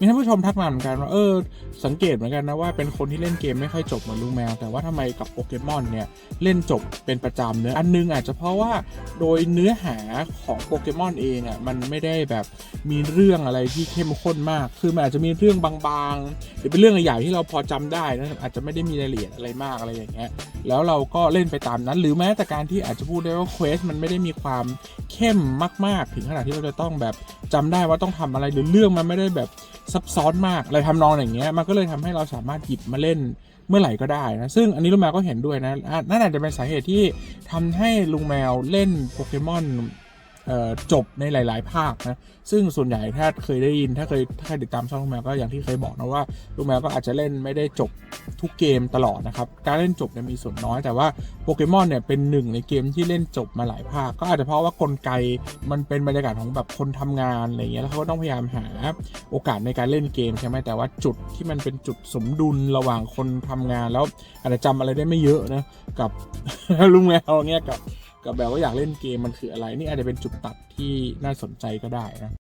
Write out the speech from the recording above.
มีท่านผู้ชมทักมาเหมือนกันว่าเออสังเกตเหมือนกันนะว่าเป็นคนที่เล่นเกมไม่ค่อยจบเหมือนลุงแมว แต่ว่าทำไมกับโปเกมอนเนี่ยเล่นจบเป็นประจำเนอะอันนึงอาจจะเพราะว่าโดยเนื้อหาของโปเกมอนเองอะมันไม่ได้แบบมีเรื่องอะไรที่เข้มข้นมาก คือมันอาจจะมีเรื่องบางๆหรือเป็นเรื่องใหญ่ๆที่เราพอจำได้นะอาจจะไม่ได้มีรายละเอียดอะไรมากอะไรอย่างเงี้ยแล้วเราก็เล่นไปตามนั้น หรือแม้แต่การที่อาจจะพูดได้ว่าเควสมันไม่ได้มีความเข้มมาก ๆ ถึงขนาดที่เราจะต้องแบบจำได้ว่าต้องทำอะไรหรือเรื่องมันไม่ได้แบบซับซ้อนมากอะไรทำนองอย่างเงี้ยมันก็เลยทำให้เราสามารถหยิบมาเล่นเมื่อไหร่ก็ได้นะ ซึ่งอันนี้ลุงแมวก็เห็นด้วยนะนั่นอาจจะเป็นสาเหตุที่ทำให้ลุงแมวเล่นโปเกมอน จบในหลาย ๆ ภาคนะ ซึ่งส่วนใหญ่ถ้าเคยได้ยิน ถ้าเคยถ้าเคยติดตามช่องลุงแมวก็อย่างที่เคยบอกนะว่าลุงแมวก็อาจจะเล่นไม่ได้จบทุกเกมตลอดนะครับ การเล่นจบเนี่ยมีส่วนน้อยแต่ว่าโปเกมอนเนี่ยเป็นหนึ่งในเกมที่เล่นจบมาหลายภาค ก็อาจจะเพราะว่ากลไกมันเป็นบรรยากาศของแบบคนทำงานอะไรเงี้ยแล้วเขาก็ต้องพยายามหาโอกาสในการเล่นเกมใช่ไหมแต่ว่าจุดที่มันเป็นจุดสมดุลระหว่างคนทำงานแล้วอาจจะจำอะไรได้ไม่เยอะนะกับลุงแมวเงี้ยกับ กับแบบว่าอยากเล่นเกมมันคืออะไร นี่อาจจะเป็นจุดตัดที่น่าสนใจก็ได้นะ